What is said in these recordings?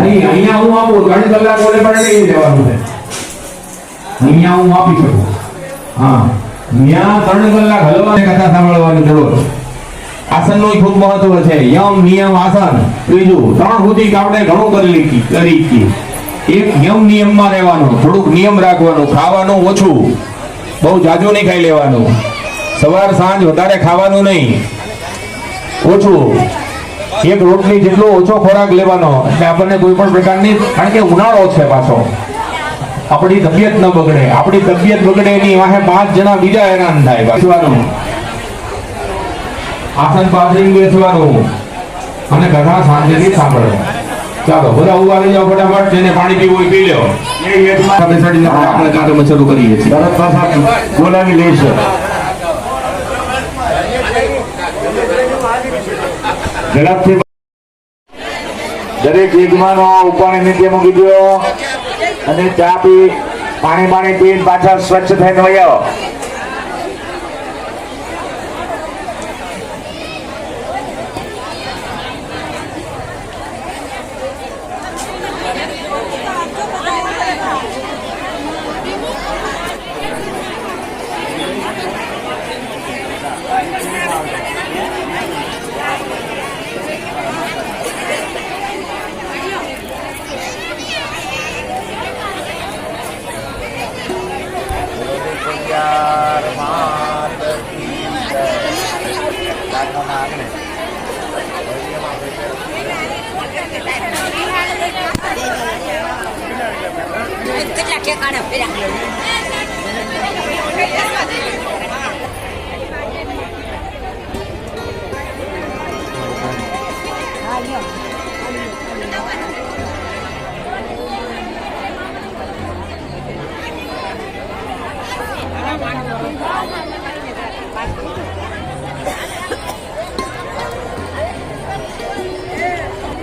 અહીં અહીંયા હું આપું ત્રણ કલાક પણ લઈ જવાનું છે. અહીંયા હું આપી શકું. હા. ત્યાં ત્રણ કલાક હલવાની કથા સાંભળવાની જરૂર. આસનનું ખૂબ મહત્વ છે. યમ નિયમ આસન. ત્રીજું ત્રણ સુધી આપણે ઘણું કરી લીધી કરી છીએ એક યમ નિયમમાં રહેવાનું થોડુંક નિયમ રાખવાનું ખાવાનું ઓછું. બહુ જાજુ નહીં ખાઈ લેવાનું. સવાર સાંજ વધારે ખાવાનું નહીં. ઓછું. એક રોટલી જેટલો ઓછો ખોરાક લેવાનો. એટલે આપણને કોઈ પણ પ્રકારની કારણ કે ઉનાળો છે પાછો. આપણી તબિયત ન બગડે. આપણી તબિયત બગડે એની વાહે પાંચ જણા બીજા હેરાન થાય. બેસવાનું. આસન પાથરીને બેસવાનું. અને કથા શાંતિથી સાંભળો. ચાલો બધા ઊભા રહી જાઓ ફટાફટ જેને પાણી પીવું પી લો બેસાડીને આપણે કાર્યક્રમ શરૂ કરીએ છીએ. તરત પાછા બોલાવી લેશે ઝડપથી દરેક યજમાનો ઉપાણી નીચે મૂકી દો અને ચા પી, પાણી પાણી પીને પાછા સ્વચ્છ થઈને cái là cái con này cái đặc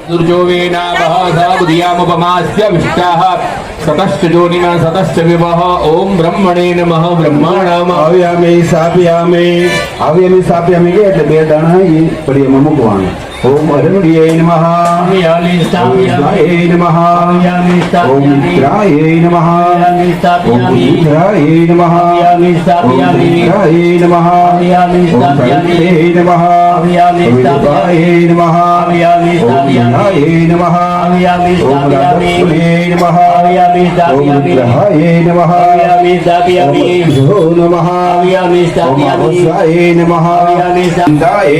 ઠેકાણા ફેર્યા दुर्जोगेनावहसाबुधियामुपमास्य विष्टाः सतश्च जोनिना सतश्च विवह ॐ ब्रह्मणे नमः ब्रह्माणाम આવ્યામે સાપ્યામે આવ્યામે સાપ્યામે કે એટલે બે દાણા એ પડીએમાં મૂકવાનું ઓમ અરણ્યે નમઃ ઓમ વિષ્ણાય નમઃ ઓમ મિત્રાય નમઃ ઓમ મિત્રાય નમઃ ઓમ મિત્રાય નમઃ ઓમ ભરતે નમઃ ઓમ વિદ્વાય નમઃ ઓમ વિનાય નમઃ ઓમ રાજસ્વને નમઃ ઓમ વિગ્રહાય નમઃ ઓમ જો નમઃ ઓમ અવસાય નમઃ ઇન્દ્રાય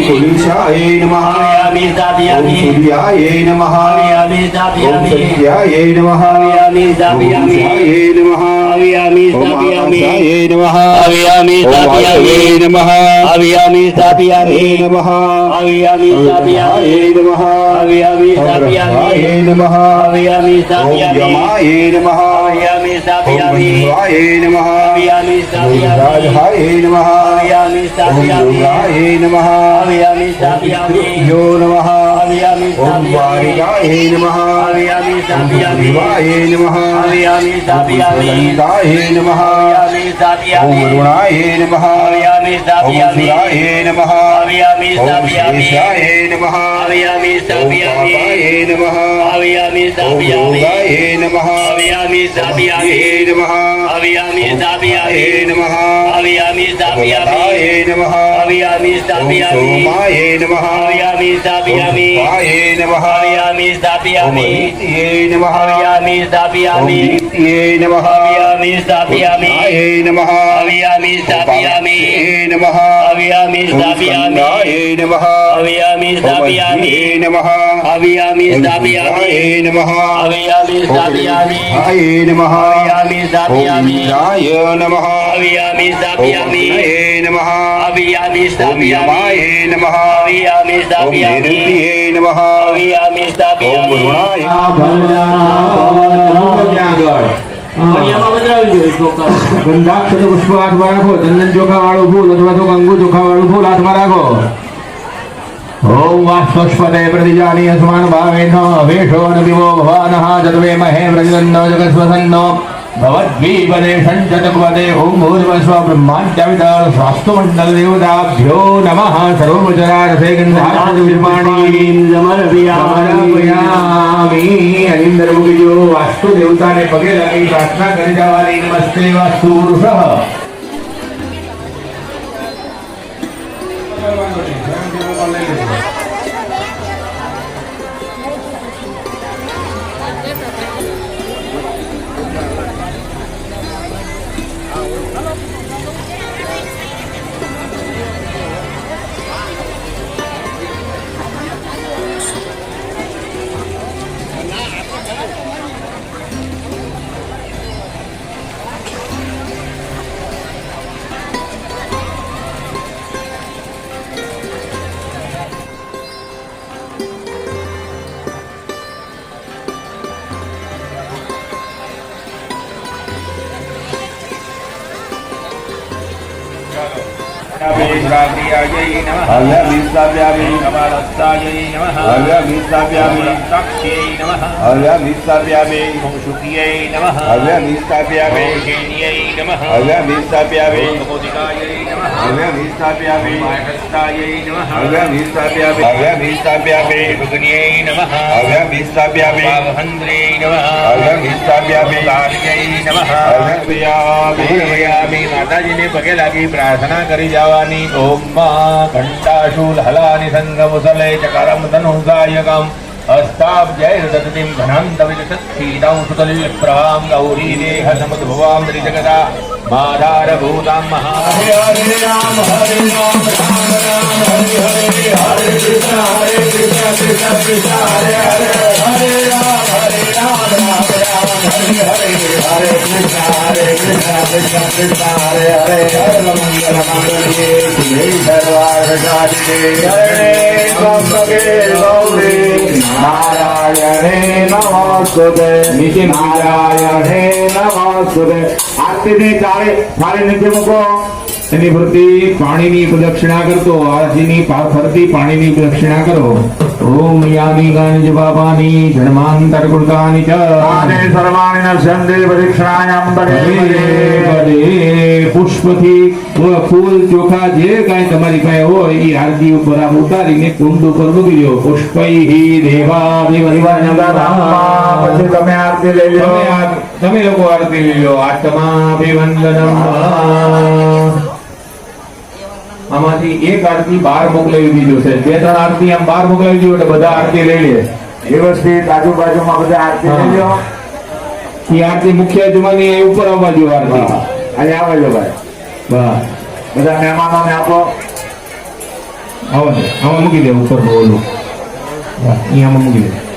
નમઃ ઓમ પુરુષાય નમઃ ઓમ સૂર્યાય નમઃ ઓમ સત્યાય નમઃ ઓમ ઈશાય નમઃ ઓમ આકાશાય નમઃ ઓમ વાયવે નમઃ હે નમઃ અવ્યહાય નમઃ અવ્રહાય નમઃ ઓમ યમાય નમઃ ઓમ વિશ્વાય નમઃ ઓમ રાજાય નમઃ યોગાય નમઃ યો નમઃ. ઓમ વારિકાય નમઃ ઓમ શિવાય નમઃ ઓમ લલિતાય નમઃ ઓમ વરુણાય નમઃ ઓમ સુરાય નમઃ ઓમ શેષાય નમઃ ઓમ પાપાય નમઃ ઓમ યોગાય નમઃ ઓમ વિદ્યે નમઃ હે નમઃ ભગવતાય નમઃ ઓમ સોમાય નમઃ ઓમ પાય નમઃ ઓમ નિત્યે નમઃ ઓમ નિત્યે નમઃ ઉત્થાય નમઃ ઉપાસ્યે નમઃ ઓમ સ્કંદાય નમઃ ઓમ અધ્યે નમઃ ઓમ વિદ્વાય નમઃ ઓમ વિદ્યાય નમઃ ઓમ ઇન્દ્રાય નમઃ ઓમ અગ્નये નમઃ ઓમ યમાય નમઃ ઓમ નિરૃત્યે નમઃ ઓમ વરુણાય ગંધાક્ષર પુષ્પ હાથમાં રાખો ચંદન ચોખા વાળું ફૂલ અથવા તો કંગુ ફૂલ હાથમાં રાખો. ઓમ પ્રતિજાની અસ્માન ભાવેન વેષો ન દિવો ભવાનઃ જતવે મહે વ્રજન્નો જગસ્વસન્નો भवद्वीपदेशञ्चतुपदे ॐ भूर्वस्व ब्रह्माण्डविदा स्वास्तुमण्डलदेवताभ्यो नमः सर्वोपचरारसेगन्धायामीन्दरमुखिजो वास्तुदेवताने पगे लगी प्रार्थना करिता वाली नमस्ते वास्तुपुरुषः हव्यभिस्ताभ्यामि कमलस्तायै नमः हव्यभिस्ताभ्यामि साक्ष्यै नमः हव्यभिस्ताभ्यामि शुक्रियै नमः हव्यभिस्ताभ्यामि शेन्यै नमः हव्यभिस्ताभ्यामि कौतिकायै हव्यमिष्टाप्यापे भगुन्यै नमः हव्यमिष्टाप्यापे वहन्द्र्यै नमः हव्यमिष्टाप्यापे कालियै नमः હવ્યામી માતાજીને પગે લાગી પ્રાર્થના કરી જવાની ઓમ મા ઘંટાશુલ હલાની સંગમ સલે ચકારમ ધનુષાયકમ हस्ताब्जैर्दधतिं घनान्तविदसत्सीतां सुतलिप्रभां गौरी देहसमुद्भवां त्रिजगता माधारभूतां महा हरे राम हरे राम राम राम हरे हरे हरे कृष्ण हरे कृष्ण कृष्ण कृष्ण हरे हरे हरे राम हरे राम राम राम हरे हरे हरे कृष्ण हरे कृष्ण कृष्ण कृष्ण हरे हरे हर मंगल मंगले जय सर्वार्धादिते शरणे नारायणे नमोस्तुते नारायणे नमोस्तुते ಆಗ್ತಿದೆ ಗಾಳಿ ಗಾಳಿ ನಿಂತಿರ್ಬೇಕು એની ફરતી પાણીની પ્રદક્ષિણા કરતો પા- ફરતી પાણીની પ્રદક્ષિણા કરો. ઓમ યાની ગાની બાબાની જન્માંતર કૃતાની ચ. આને સર્વાણી નશ્યન્તે પરીક્ષણાયામ પરે પુષ્પથી ફૂલ ચોખા જે કાંઈ તમારી પાસે હોય એ આરતી ઉપર આમ ઉતારીને કુંડ ઉપર મૂકી દો. પુષ્પૈ દેવાભિવંદનામા. પછી તમે આરતી લઈ લો તમે આ- તમે લોકો આરતી લઈ લો આત્માભિવંદનમ. આમાંથી એક આરતી બહાર મોકલાવી દીધો છે. બે ત્રણ આરતી આમ બહાર મોકલાવી દીધો એટલે બધા આરતી લઈ લે. વ્યવસ્થિત આજુબાજુમાં બધા આરતી લઈ લો એ આરતી મુખ્ય જુમાની એ ઉપર આવવા જો આરતી. આજે જો ભાઈ. બસ બધા મહેમાનોને આપો. આવો આમાં મૂકી દે ઉપર બોલું. અહીંયા મૂકી દે.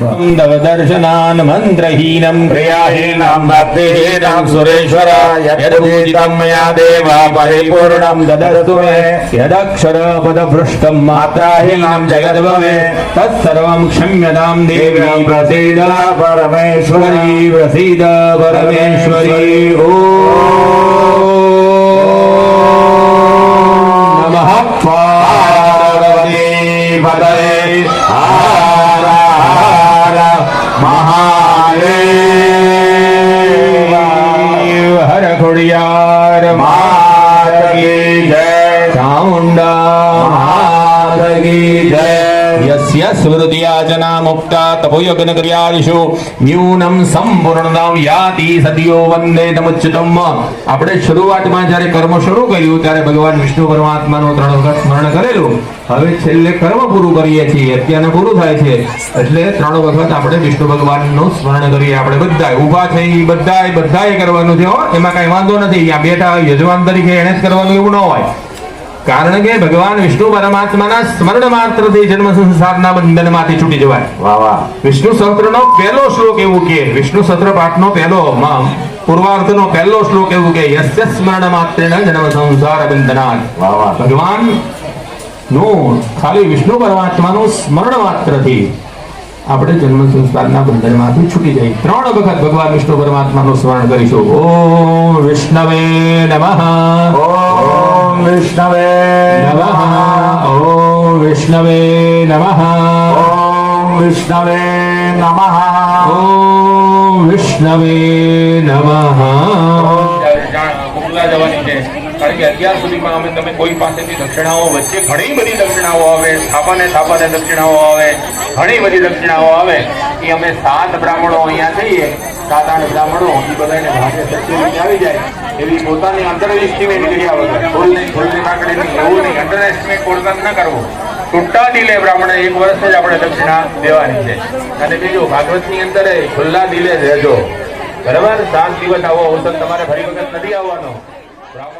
दर्शनान् मन्त्रहीनम् क्रियाहीनम् भक्तिहीनम् सुरेश्वर यदूजितम् मया देव परिपूर्णम् ददतु मे यदक्षरपदभृष्टम् मात्राहीनम् जगद्भवे तत्सर्वम् क्षम्यताम् देवी प्रसीद परमेश्वरी प्रसीद परमेश्वरी ओ नमः पार्वती पदये મહાદેવ. હર ખોડિયાર માત મુક્તા તપોયજ્ઞ ક્રિયાદિષુ ન્યૂનમ સંપૂર્ણતામ યાતિ સદિયો વંદે તમુચ્યુતમ આપણે શરૂઆતમાં જ્યારે કર્મ શરૂ કર્યું, ત્યારે ભગવાન વિષ્ણુ પરમાત્માનું ત્રણ વખત સ્મરણ કરેલું. હવે છેલ્લે કર્મ પૂરું કરીએ છીએ અત્યારે પૂરું થાય છે. એટલે ત્રણ વખત આપણે વિષ્ણુ ભગવાનનું સ્મરણ કરીએ આપણે બધા ઊભા થઈ બધા બધાએ કરવાનું છે એમાં કઈ વાંધો નથી. અહીંયા બેઠા યજમાન તરીકે એને જ કરવાનું એવું ન હોય. કારણ કે ભગવાન વિષ્ણુ પરમાત્માના સ્મરણ માત્રથી જન્મ સંસારના બંધનમાંથી છૂટી જવાય. વાહ વાહ. વિષ્ણુ સહસ્ત્રનો પહેલો શ્લોક એવું કે વિષ્ણુ સહસ્ત્ર પાઠનો પહેલો પૂર્વાર્ધનો પહેલો શ્લોક એવું કે યસ્ય સ્મરણ માત્રેણ જન્મ સંસાર બંધનાત વાહ વાહ. ભગવાનનું ખાલી વિષ્ણુ પરમાત્માનું સ્મરણ માત્રથી આપણે જન્મ સંસ્કારના બંધનમાંથી છૂટી જઈએ. ત્રણ વખત ભગવાન વિષ્ણુ પરમાત્માનું સ્મરણ કરીશું. ઓમ વિષ્ણવે નમઃ. ઓમ વિષ્ણવે नमः। ॐ विष्णवे नमः। ॐ विष्णवे नमः। ॐ વિષ્ણવે નમઃ જવાની. છે કારણ કે અત્યાર સુધીમાં અમે તમે કોઈ પાસેથી દક્ષિણાઓ વચ્ચે ઘણી બધી દક્ષિણાઓ આવે થાપાને થાપાને દક્ષિણાઓ આવે ઘણી બધી દક્ષિણાઓ આવે એ અમે સાત બ્રાહ્મણો અહીંયા થઈએ સાત આઠ બ્રાહ્મણો એ બધાને ભાગે સત્ય આવી જાય એવી પોતાની અંડર એસ્ટિમેટ કર્યા વગર ફૂલ નહીં ફૂલની કાકડી નહીં એવું નહીં. અંડર એસ્ટિમેટ કોડકામ ન કરવું. તૂટતા ડીલે બ્રાહ્મણે એક વર્ષ જ આપણે દક્ષિણા દેવાની છે. અને બીજું, ભાગવતની અંદર ખુલ્લા ડીલે રહેજો બરાબર સાત દિવસ આવો, અવસર તમારે ફરી વખત નથી આવવાનો. બ્રાહ્મણો